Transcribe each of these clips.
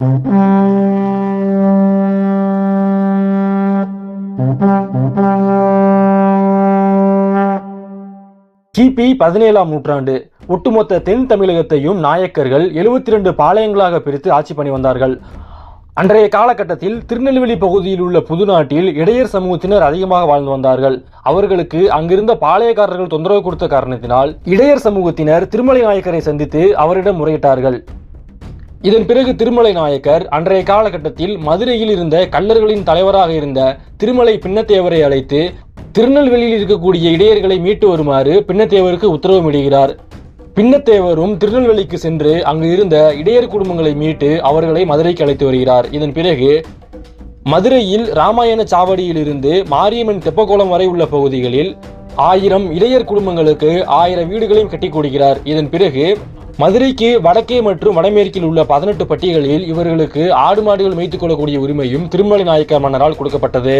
கிபி பதினேழாம் நூற்றாண்டு. ஒட்டுமொத்த தென் தமிழகத்தையும் நாயக்கர்கள் எழுபத்தி ரெண்டு பாளையங்களாக பிரித்து ஆட்சி பண்ணி வந்தார்கள். அன்றைய காலகட்டத்தில் திருநெல்வேலி பகுதியில் உள்ள புதுநாட்டில் இடையர் சமூகத்தினர் அதிகமாக வாழ்ந்து வந்தார்கள். அவர்களுக்கு அங்கிருந்த பாளையக்காரர்கள் தொந்தரவு கொடுத்த காரணத்தினால் இடையர் சமூகத்தினர் திருமலை நாயக்கரை சந்தித்து அவரிடம் முறையிட்டார்கள். இதன் பிறகு திருமலை நாயக்கர் அன்றைய காலகட்டத்தில் மதுரையில் இருந்த கள்ளர்களின் தலைவராக இருந்த திருமலை பின்னத்தேவரை அழைத்து திருநெல்வேலியில் இருக்கக்கூடிய இடையர்களை மீட்டு வருமாறு பின்னத்தேவருக்கு உத்தரவிடுகிறார் பின்னத்தேவரும் திருநெல்வேலிக்கு சென்று அங்கு இருந்த இடையர் குடும்பங்களை மீட்டு அவர்களை மதுரைக்கு அழைத்து வருகிறார். இதன் பிறகு மதுரையில் ராமாயண சாவடியிலிருந்து மாரியம்மன் தெப்பக்குளம் வரை உள்ள பகுதிகளில் ஆயிரம் இடையர் குடும்பங்களுக்கு ஆயிரம் வீடுகளையும் கட்டி கொடுக்கிறார். இதன் பிறகு மதுரைக்கு வடக்கே மற்றும் வடமேற்கில் உள்ள பதினெட்டு பட்டிகளில் இவர்களுக்கு ஆடு மாடுகள் மேய்த்துக் கொள்ளக்கூடிய உரிமையும் திருமலை நாயக்க மன்னரால் கொடுக்கப்பட்டது.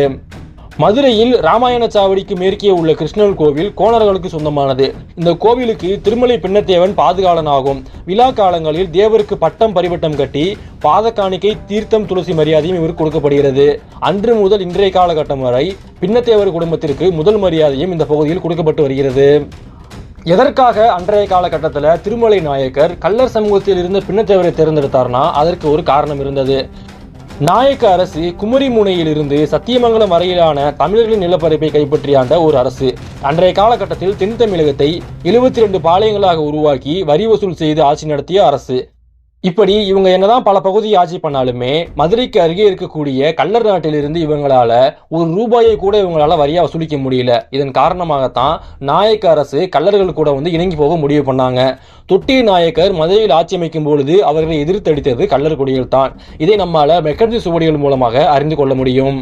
மதுரையில் ராமாயண சாவடிக்கு மேற்கே உள்ள கிருஷ்ணர் கோவில் கோணர்களுக்கு சொந்தமானது. இந்த கோவிலுக்கு திருமலை பின்னத்தேவன் பாதுகாலனாகும். விழா காலங்களில் தேவருக்கு பட்டம் பரிவட்டம் கட்டி பாத காணிக்கை தீர்த்தம் துளசி மரியாதையும் இவருக்கு கொடுக்கப்படுகிறது. அன்று முதல் இன்றைய காலகட்டம் வரை பின்னத்தேவர் குடும்பத்திற்கு முதல் மரியாதையும் இந்த பகுதியில் கொடுக்கப்பட்டு வருகிறது. எதற்காக அன்றைய காலகட்டத்தில் திருமலை நாயக்கர் கள்ளர் சமூகத்தில் இருந்த பின்னத்தேவரை தேர்ந்தெடுத்தார்னா அதற்கு ஒரு காரணம் இருந்தது. நாயக்க அரசு குமரி முனையிலிருந்து சத்தியமங்கலம் வரையிலான தமிழர்களின் நிலப்பரப்பை கைப்பற்றியாண்ட ஒரு அரசு. அன்றைய காலகட்டத்தில் தென் தமிழகத்தை எழுபத்தி ரெண்டு பாளையங்களாக உருவாக்கி வரி வசூல் செய்து ஆட்சி நடத்திய அரசு. இப்படி இவங்க என்னதான் பல பகுதியை ஆட்சி பண்ணாலுமே மதுரைக்கு அருகே இருக்கக்கூடிய கள்ளர் நாட்டிலிருந்து இவங்களால ஒரு ரூபாயை கூட இவங்களால வரியா வசூலிக்க முடியல. இதன் காரணமாகத்தான் நாயக்க அரசு கள்ளர்கள் கூட வந்து இணங்கி போக முடிவு பண்ணாங்க. தொட்டி நாயக்கர் மதுரையில் ஆட்சி அமைக்கும் பொழுது அவர்களை எதிர்த்தடித்தது கள்ளர் குடிகள் தான் இதை நம்மால மெக்கன்சி சுவடிகள் மூலமாக அறிந்து கொள்ள முடியும்.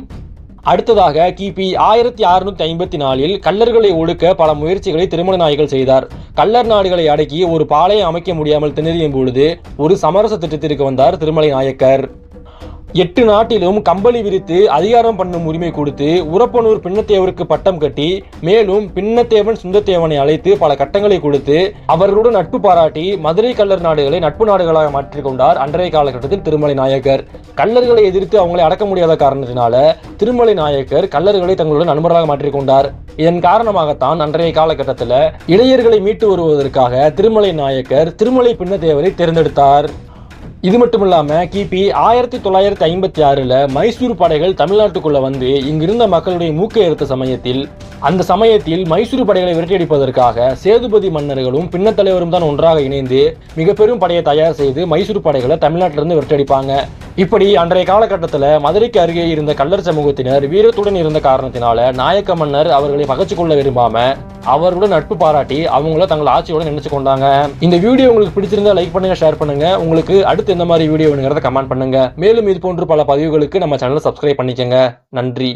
அடுத்ததாக கிபி ஆயிரத்தி அறுநூத்தி ஐம்பத்தி நாலில் கள்ளர்களை ஒடுக்க பல முயற்சிகளை திருமண நாயகர்கள் செய்தார். கள்ளர் நாடுகளை அடக்கி ஒரு பாளையம் அமைக்க முடியாமல் திணறியும் பொழுது ஒரு சமரச திட்டத்திற்கு வந்தார் திருமலை நாயக்கர். எட்டு நாட்டிலும் கம்பளி விரித்து அதிகாரம் பண்ணும் உரிமை கொடுத்து உரப்பனூர் பின்னத்தேவருக்கு பட்டம் கட்டி மேலும் பின்னத்தேவன் சுந்தத்தேவனை அழைத்து பல கட்டங்களை கொடுத்து அவர்களுடன் நட்பு பாராட்டி மதுரை கல்லர் நாடுகளை நட்பு நாடுகளாக மாற்றிக்கொண்டார் அன்றைய காலகட்டத்தில் திருமலை நாயக்கர். கல்லர்களை எதிர்த்து அவங்களை அடக்க முடியாத காரணத்தினால திருமலை நாயக்கர் கல்லர்களை தங்களுடன் நண்பராக மாற்றிக்கொண்டார் இதன் காரணமாகத்தான் அன்றைய காலகட்டத்தில் இளையர்களை மீட்டு வருவதற்காக திருமலை நாயக்கர் திருமலை பின்னத்தேவரை தேர்ந்தெடுத்தார். இது மட்டும் இல்லாமல் கிபி ஆயிரத்தி தொள்ளாயிரத்தி ஐம்பத்தி ஆறில் மைசூர் படைகள் தமிழ்நாட்டுக்குள்ளே வந்து இங்கிருந்த மக்களுடைய மூக்கை எடுத்த சமயத்தில் அந்த சமயத்தில் மைசூர் படைகளை விரட்டியடிப்பதற்காக சேதுபதி மன்னர்களும் பின்னத்தலைவரும் தான் ஒன்றாக இணைந்து மிக பெரும் படையை தயார் செய்து மைசூர் படைகளை தமிழ்நாட்டிலிருந்து விரட்டியடிப்பாங்க. இப்படி அன்றைய காலகட்டத்தில் மதுரைக்கு அருகே இருந்த கள்ளர் சமூகத்தினர் வீரத்துடன் இருந்த காரணத்தினால நாயக்க மன்னர் அவர்களை பகச்சு கொள்ள விரும்பாம அவர்களுடன் நட்பு பாராட்டி அவங்கள தங்கள் ஆட்சியோட நினைச்சு கொண்டாங்க. இந்த வீடியோ உங்களுக்கு பிடிச்சிருந்தா லைக் பண்ணுங்க ஷேர் பண்ணுங்க. உங்களுக்கு அடுத்து எந்த மாதிரி வீடியோ வேணுங்கிறத கமெண்ட் பண்ணுங்க. மேலும் இது போன்று பல பதிவுகளுக்கு நம்ம சேனலை சப்ஸ்கிரைப் பண்ணிக்கங்க. நன்றி.